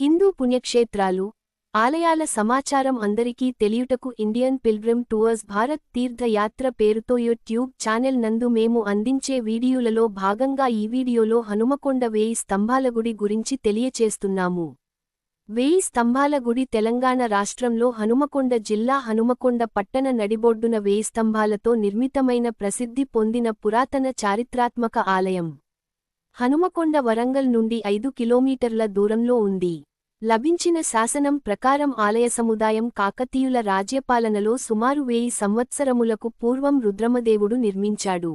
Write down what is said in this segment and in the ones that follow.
హిందూ పుణ్యక్షేత్రాలు ఆలయాల సమాచారం అందరికీ తెలియుటకు Indian pilgrim tours Bharat Tirthayatra పేరుతో యూట్యూబ్ ఛానెల్ నందు మేము అందించే వీడియోలలో భాగంగా ఈ వీడియోలో హనుమకొండ వేయి స్తంభాల గుడి గురించి తెలియచేస్తున్నాము. వేయి స్తంభాల గుడి తెలంగాణ రాష్ట్రంలో హనుమకొండ జిల్లా హనుమకొండ పట్టణ నడిబొడ్డున వేయి స్తంభాలతో నిర్మితమైన ప్రసిద్ధి పొందిన పురాతన చారిత్రాత్మక ఆలయం. హనుమకొండ వరంగల్ నుండి ఐదు కిలోమీటర్ల దూరంలో ఉంది. లభించిన శాసనం ప్రకారం ఆలయ సముదాయం కాకతీయుల రాజ్యపాలనలో సుమారు వేయి సంవత్సరములకు పూర్వం రుద్రమదేవుడు నిర్మించాడు.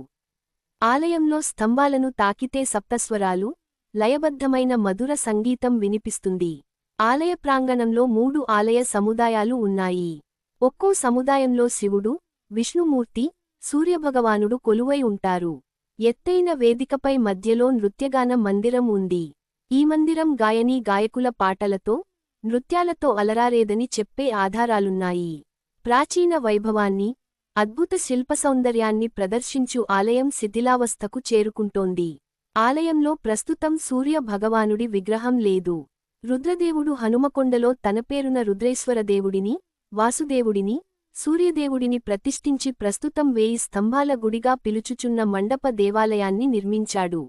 ఆలయంలో స్తంభాలను తాకితే సప్తస్వరాలు లయబద్ధమైన మధుర సంగీతం వినిపిస్తుంది. ఆలయ ప్రాంగణంలో మూడు ఆలయ సముదాయాలు ఉన్నాయి. ఒక్కో సముదాయంలో శివుడు విష్ణుమూర్తి సూర్యభగవానుడు కొలువై ఉంటారు. ఎత్తైన వేదికపై మధ్యలో నృత్యగాన మందిరం ఉంది. ఈ మందిరం గాయనీ గాయకుల పాటలతో నృత్యాలతో అలరారేదని చెప్పే ఆధారాలున్నాయి. ప్రాచీన వైభవాన్ని అద్భుత శిల్పసౌందర్యాన్ని ప్రదర్శించు ఆలయం శిథిలావస్థకు చేరుకుంటోంది. ఆలయంలో ప్రస్తుతం సూర్య భగవానుడి విగ్రహం లేదు. రుద్రదేవుడు హనుమకొండలో తన పేరున రుద్రేశ్వరదేవుడిని వాసుదేవుడిని సూర్యదేవుడిని ప్రతిష్ఠించి ప్రస్తుతం వేయి స్తంభాల గుడిగా పిలుచుచున్న మండప దేవాలయాన్ని నిర్మించాడు.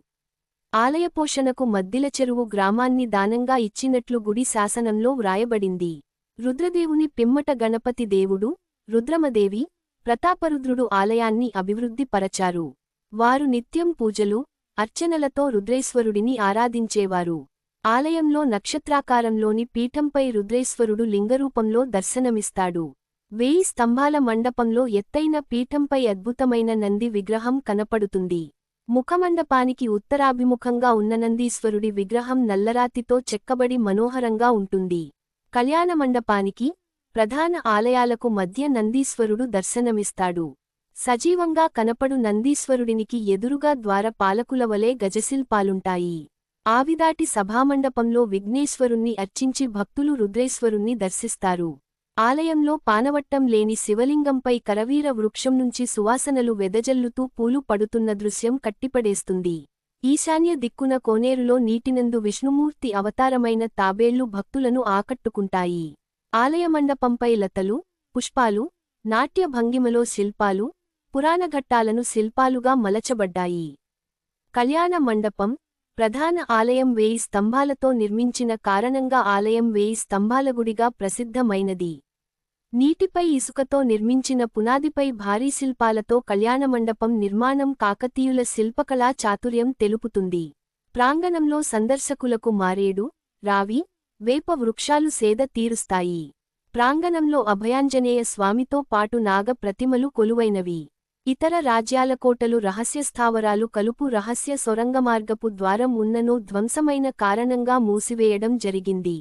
ఆలయపోషణకు మద్దిల చెరువు గ్రామాన్ని దానంగా ఇచ్చినట్లు గుడి శాసనంలో వ్రాయబడింది. రుద్రదేవుని పిమ్మట గణపతి దేవుడు రుద్రమదేవి ప్రతాపరుద్రుడు ఆలయాన్ని అభివృద్ధి పరచారు. వారు నిత్యం పూజలు అర్చనలతో రుద్రేశ్వరుడిని ఆరాధించేవారు. ఆలయంలో నక్షత్రాకారంలోని పీఠంపై రుద్రేశ్వరుడు లింగరూపంలో దర్శనమిస్తాడు. వేయి స్తంభాల మండపంలో ఎత్తైన పీఠంపై అద్భుతమైన నంది విగ్రహం కనపడుతుంది. ముఖమండపానికి ఉత్తరాభిముఖంగా ఉన్న నందీశ్వరుడి విగ్రహం నల్లరాతితో చెక్కబడి మనోహరంగా ఉంటుంది. కళ్యాణమండపానికి ప్రధాన ఆలయాలకు మధ్య నందీశ్వరుడు దర్శనమిస్తాడు. సజీవంగా కనపడు నందీశ్వరుడినికి ఎదురుగా ద్వార పాలకులవలే గజశిల్పాలుంటాయి. ఆవిదాటి సభామండపంలో విఘ్నేశ్వరుణ్ణి అర్చించి భక్తులు రుద్రేశ్వరుణ్ణి దర్శిస్తారు. ఆలయంలో పానవట్టం లేని శివలింగంపై కరవీర వృక్షం నుంచి సువాసనలు వెదజల్లుతూ పూలు పడుతున్న దృశ్యం కట్టిపడేస్తుంది. ఈశాన్య దిక్కున కోనేరులో నీటినందు విష్ణుమూర్తి అవతారమైన తాబేళ్ళు భక్తులను ఆకట్టుకుంటాయి. ఆలయమండపంపై లతలు పుష్పాలు నాట్య భంగిమలో శిల్పాలు పురాణఘట్టాలను శిల్పాలుగా మలచబడ్డాయి. కళ్యాణ మండపం ప్రధాన ఆలయం వేయి స్తంభాలతో నిర్మించిన కారణంగా ఆలయం వేయి స్తంభాలగుడిగా ప్రసిద్ధమైనది. నీటిపై ఇసుకతో నిర్మించిన పునాదిపై భారీ శిల్పాలతో కళ్యాణమండపం నిర్మాణం కాకతీయుల శిల్పకళా చాతుర్యం తెలుపుతుంది. ప్రాంగణంలో సందర్శకులకు మారేడు రావి వేప వృక్షాలు సేద తీరుస్తాయి. ప్రాంగణంలో అభయాంజనేయ స్వామితో పాటు నాగ ప్రతిమలు కొలువైనవి. ఇతర రాజ్యాల కోటలు రహస్య స్థావరాలు కలుపు రహస్య సొరంగమార్గపు ద్వారం ఉన్ననూ ధ్వంసమైన కారణంగా మూసివేయడం జరిగింది.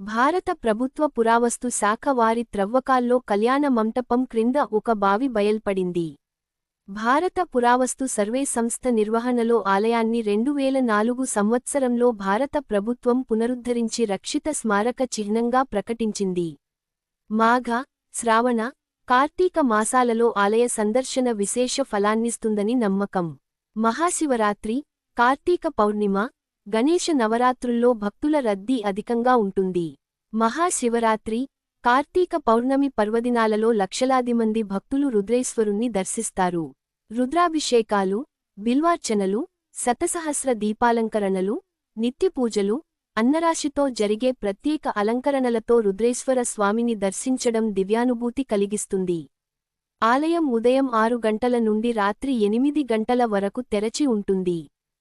భారత ప్రభుత్వ పురావస్తు శాఖ వారి త్రవ్వకాల్లో కళ్యాణ మంటపం క్రింద ఒక బావి బయల్పడింది. భారత పురావస్తు సర్వే సంస్థ నిర్వహణలో ఆలయాన్ని రెండువేల నాలుగు సంవత్సరంలో భారత ప్రభుత్వం పునరుద్ధరించి రక్షిత స్మారక చిహ్నంగా ప్రకటించింది. మాఘ శ్రావణ కార్తీక మాసాలలో ఆలయ సందర్శన విశేష ఫలాన్నిస్తుందని నమ్మకం. మహాశివరాత్రి కార్తీక పౌర్ణిమ గణేశ నవరాత్రుల్లో భక్తుల రద్దీ అధికంగా ఉంటుంది. మహాశివరాత్రి కార్తీక పౌర్ణమి పర్వదినాలలో లక్షలాది మంది భక్తులు రుద్రేశ్వరుణ్ణి దర్శిస్తారు. రుద్రాభిషేకాలు బిల్వార్చనలు శతసహస్ర దీపాలంకరణలు నిత్యపూజలు అన్నరాశితో జరిగే ప్రత్యేక అలంకరణలతో రుద్రేశ్వర స్వామిని దర్శించడం దివ్యానుభూతి కలిగిస్తుంది. ఆలయం ఉదయం ఆరు గంటల నుండి రాత్రి ఎనిమిది గంటల వరకు తెరచి ఉంటుంది.